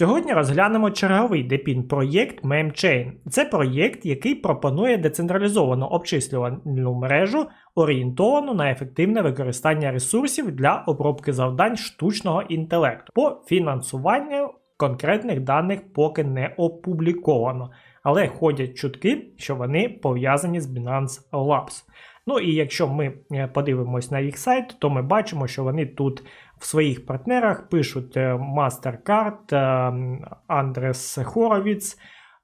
Сьогодні розглянемо черговий депін проєкт MemChain. Це проєкт, який пропонує децентралізовану обчислювальну мережу, орієнтовану на ефективне використання ресурсів для обробки завдань штучного інтелекту. По фінансуванню конкретних даних поки не опубліковано, але ходять чутки, що вони пов'язані з Binance Labs. Ну і якщо ми е, подивимось на їх сайт, то ми бачимо, що вони тут в своїх партнерах пишуть е, MasterCard, е, Андрес Хоровіц,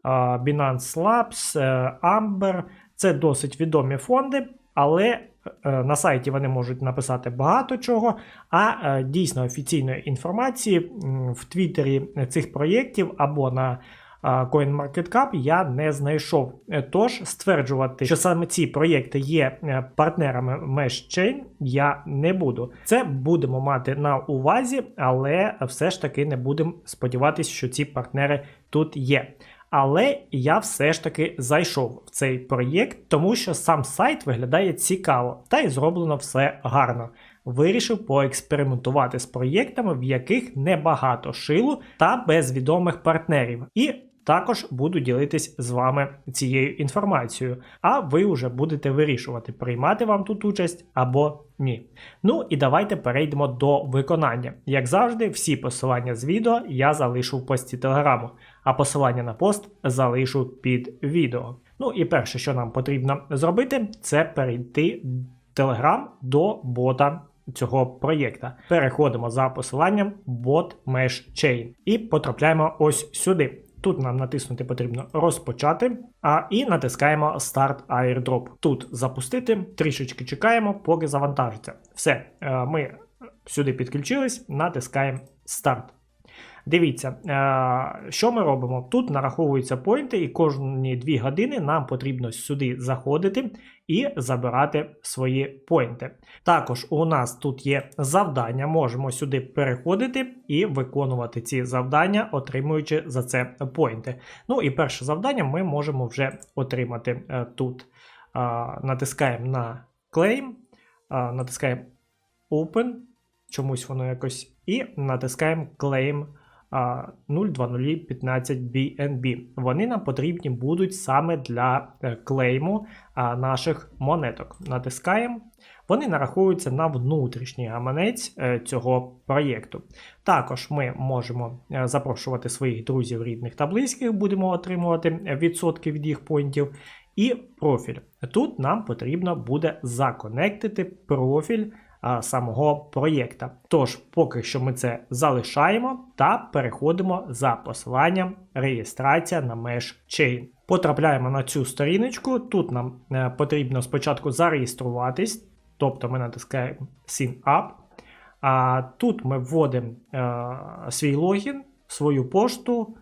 Binance Labs, Amber. Це досить відомі фонди, але на сайті вони можуть написати багато чого. А дійсно офіційної інформації в Твіттері цих проєктів або на CoinMarketCap я не знайшов. Е, тож стверджувати, що саме ці проєкти є е, партнерами MeshChain, я не буду. Це будемо мати на увазі, але все ж таки не будемо сподіватися, що ці партнери тут є. Але я все ж таки зайшов в цей проєкт, тому що сам сайт виглядає цікаво та й зроблено все гарно. Вирішив поекспериментувати з проєктами, в яких небагато шилу та без відомих партнерів. І також буду ділитись з вами цією інформацією, а ви вже будете вирішувати, приймати вам тут участь або ні. Ну і давайте перейдемо до виконання. Як завжди, всі посилання з відео я залишу в пості телеграму, а посилання на пост залишу під відео. Ну і перше, що нам потрібно зробити, це перейти в Telegram до бота. Цього проєкта. Переходимо за посиланням bot Mesh Chain і потрапляємо ось сюди. Тут нам натиснути потрібно розпочати, а і натискаємо Start Airdrop. Тут запустити, трішечки чекаємо, поки завантажиться. Все, е, ми сюди підключились, натискаємо Старт. Дивіться, е, що ми робимо? Тут нараховуються поінти, і кожні 2 години нам потрібно сюди заходити і забирати свої поінти. Також у нас тут є завдання, можемо сюди переходити і виконувати ці завдання, отримуючи за це поінти. Ну і перше завдання ми можемо вже отримати е, тут. Натискаємо на Claim, натискаємо Open, чомусь воно якось, і натискаємо Claim. 02015 BNB. Вони нам потрібні будуть саме для е, клейму наших монеток. Натискаємо. Вони нараховуються на внутрішній гаманець е, цього проєкту. Також ми можемо е, запрошувати своїх друзів, рідних та близьких, будемо отримувати відсотки від їх поінтів. І профіль. Тут нам потрібно буде законектити профіль самого проєкта. Тож, поки що ми це залишаємо та переходимо за посиланням реєстрація на MeshChain. Потрапляємо на цю сторіночку. Тут нам е, потрібно спочатку зареєструватись, тобто ми натискаємо Sign Up. А тут ми вводимо е, свій логін, свою пошту,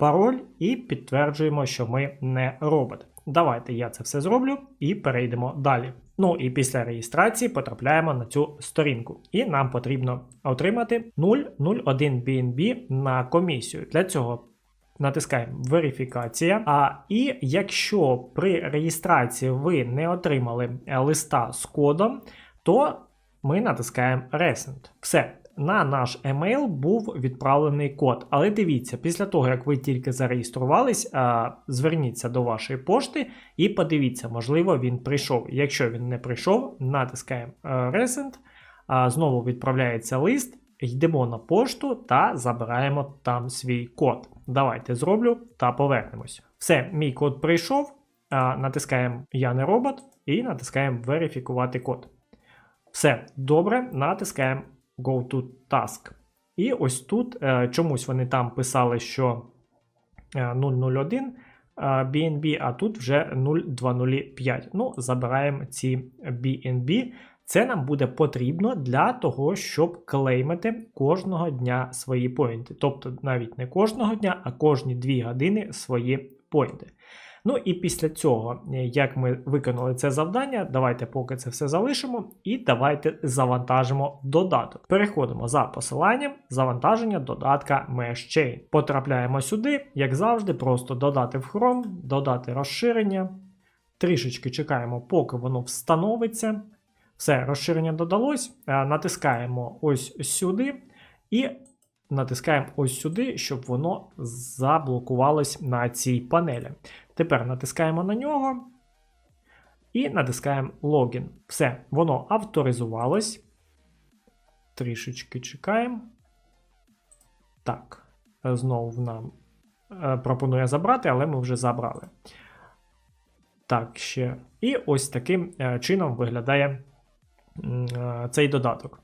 пароль і підтверджуємо, що ми не робот. Давайте я це все зроблю і перейдемо далі. Ну і після реєстрації потрапляємо на цю сторінку. І нам потрібно отримати 001 BNB на комісію. Для цього натискаємо верифікація. А і якщо при реєстрації ви не отримали листа з кодом, то ми натискаємо Recent. Все на наш емейл був відправлений код. Але дивіться, після того, як ви тільки зареєструвались, зверніться до вашої пошти і подивіться, можливо, він прийшов. Якщо він не прийшов, натискаємо е, Recent, знову відправляється лист. Йдемо на пошту та забираємо там свій код. Давайте зроблю та повернемось. Все, мій код прийшов. Натискаємо Я не робот і натискаємо Верифікувати код. Все добре, натискаємо Go to Task. І ось тут е, чомусь вони там писали, що 001 BNB, а тут вже 0205. Ну, забираємо ці BNB Це нам буде потрібно для того, щоб клеймити кожного дня свої поінти. Тобто навіть не кожного дня, а кожні 2 години свої поінти. Ну і після цього, е, як ми виконали це завдання, давайте поки це все залишимо, і давайте завантажимо додаток. Переходимо за посиланням завантаження додатка MeshChain. Потрапляємо сюди, як завжди, просто додати в Chrome, додати розширення. Трішечки чекаємо, поки воно встановиться. Все, розширення додалось. Е, Натискаємо ось сюди і натискаємо ось сюди, щоб воно заблокувалось на цій панелі. Тепер натискаємо на нього і натискаємо логін. Все, воно авторизувалось. Трішечки чекаємо. Так, знову нам е, пропонує забрати, але ми вже забрали. Так, ще. І ось таким е, чином виглядає е, цей додаток.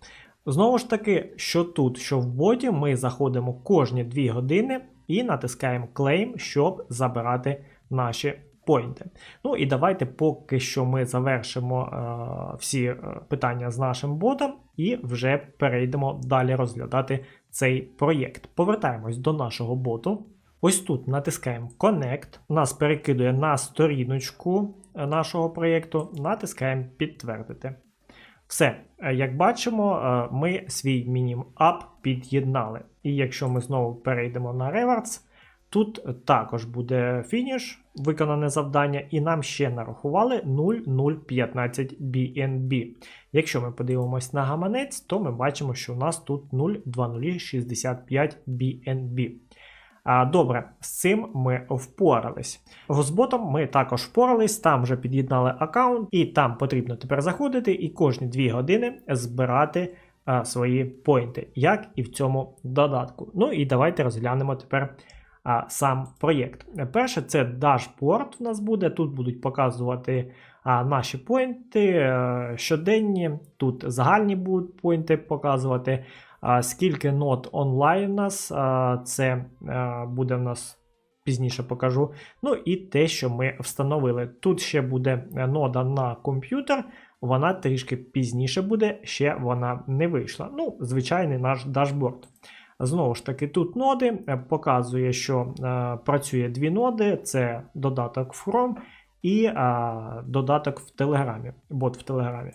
Знову ж таки, що тут, що в боті, ми заходимо кожні 2 години і натискаємо Claim, щоб забирати наші поінти. Ну і давайте поки що ми завершимо е, всі е, питання з нашим ботом і вже перейдемо далі розглядати цей проєкт. Повертаємось до нашого боту. Ось тут натискаємо Connect, нас перекидує на сторіночку е, нашого проєкту, натискаємо Підтвердити. Все, е, як бачимо, е, ми свій мінім-ап під'єднали. І якщо ми знову перейдемо на Rewards, тут також буде фініш, виконане завдання, і нам ще нарахували 0,015 BNB. Якщо ми подивимось на гаманець, то ми бачимо, що у нас тут 0,2065 BNB. Добре, з цим ми впорались. З ботом ми також впорались, там вже під'єднали аккаунт, і там потрібно тепер заходити і кожні 2 години збирати а, свої поінти, як і в цьому додатку. Ну і давайте розглянемо тепер а, сам проєкт. Перше, це дашборд у нас буде. Тут будуть показувати а, наші поінти а, щоденні, тут загальні будуть поінти показувати. Скільки нот онлайн у нас, це буде в нас пізніше покажу. Ну і те, що ми встановили. Тут ще буде нода на комп'ютер, вона трішки пізніше буде, ще вона не вийшла. Ну, звичайний наш дашборд. Знову ж таки, тут ноди е, показує, що е, працює дві ноди: це додаток Chrome і е, додаток в Телеграмі, бот в Телеграмі.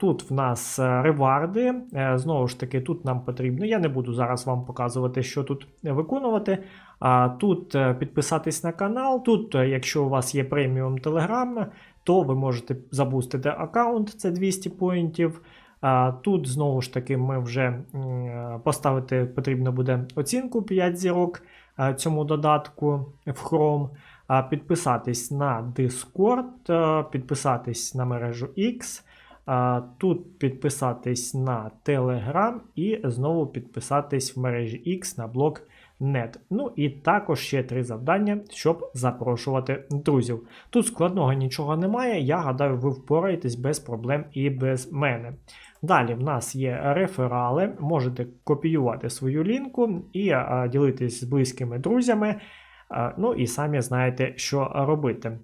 Тут в нас е, реварди. Е, Знову ж таки, тут нам потрібно. Я не буду зараз вам показувати, що тут виконувати. Тут е, підписатись на канал. Тут, якщо у вас є преміум Telegram, то ви можете забустити аккаунт, це 200 поінтів. Тут знову ж таки ми вже поставити потрібно буде оцінку 5 зірок цьому додатку в Chrome. Підписатись на Discord, підписатись на мережу X. Тут підписатись на Telegram і знову підписатись в мережі X на блог Net. Ну і також ще три завдання, щоб запрошувати друзів. Тут складного нічого немає. Я гадаю, ви впораєтесь без проблем і без мене. Далі в нас є реферали, можете копіювати свою лінку і ділитись з близькими друзями. А, Ну і самі знаєте, що робити.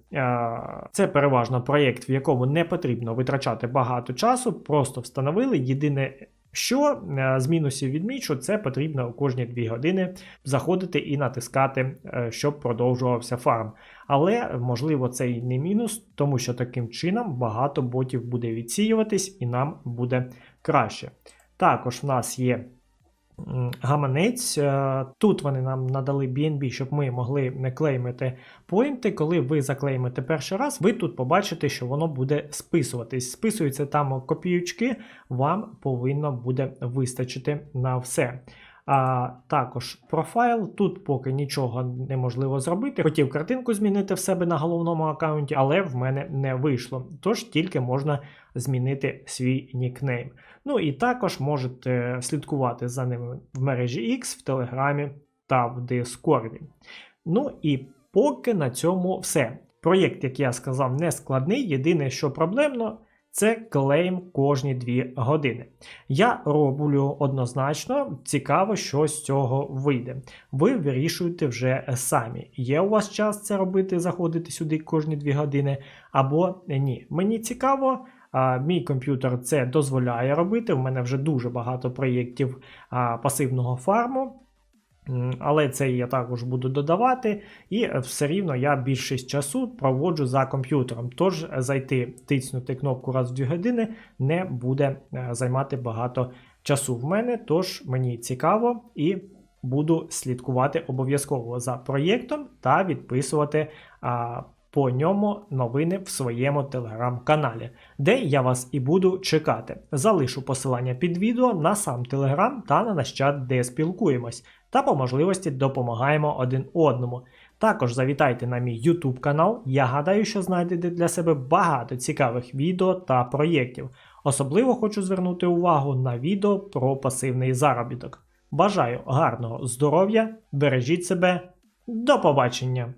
Це переважно проєкт, в якому не потрібно витрачати багато часу, просто встановили. Єдине, що е, з мінусів відмічу, це потрібно кожні 2 години заходити і натискати, е, щоб продовжувався фарм. Але можливо це і не мінус, тому що таким чином багато ботів буде відсіюватись і нам буде краще. Також в нас є гаманець. е, Тут вони нам надали BNB, щоб ми могли не клеймити поінти. Коли ви заклеймите перший раз, ви тут побачите, що воно буде списуватись. Списуються там копіючки, вам повинно буде вистачити на все. А також профайл. Тут поки нічого неможливо зробити. Хотів картинку змінити в себе на головному аккаунті, але в мене не вийшло. Тож тільки можна змінити свій нікнейм. Ну і також можете слідкувати за ними в мережі X, в Телеграмі та в Дискорді. Ну і поки на цьому все. Проєкт, як я сказав, не складний. Єдине, що проблемно, це клейм кожні 2 години. Я роблю однозначно, цікаво, що з цього вийде. Ви вирішуєте вже самі. Є у вас час це робити, заходити сюди кожні 2 години, або ні. Мені цікаво. А, мій комп'ютер це дозволяє робити. У мене вже дуже багато проєктів а, пасивного фарму. Але це я також буду додавати, і е, все рівно я більшість часу проводжу за комп'ютером. Тож е, зайти, тиснути кнопку раз в 2 години не буде е, займати багато часу в мене. Тож мені цікаво і буду слідкувати обов'язково за проєктом та відписувати по ньому новини в своєму телеграм-каналі, де я вас і буду чекати. Залишу посилання під відео на сам телеграм та на наш чат, де спілкуємось, та по можливості допомагаємо один одному. Також завітайте на мій YouTube канал. Я гадаю, що знайдете для себе багато цікавих відео та проєктів. Особливо хочу звернути увагу на відео про пасивний заробіток. Бажаю гарного здоров'я, бережіть себе, до побачення!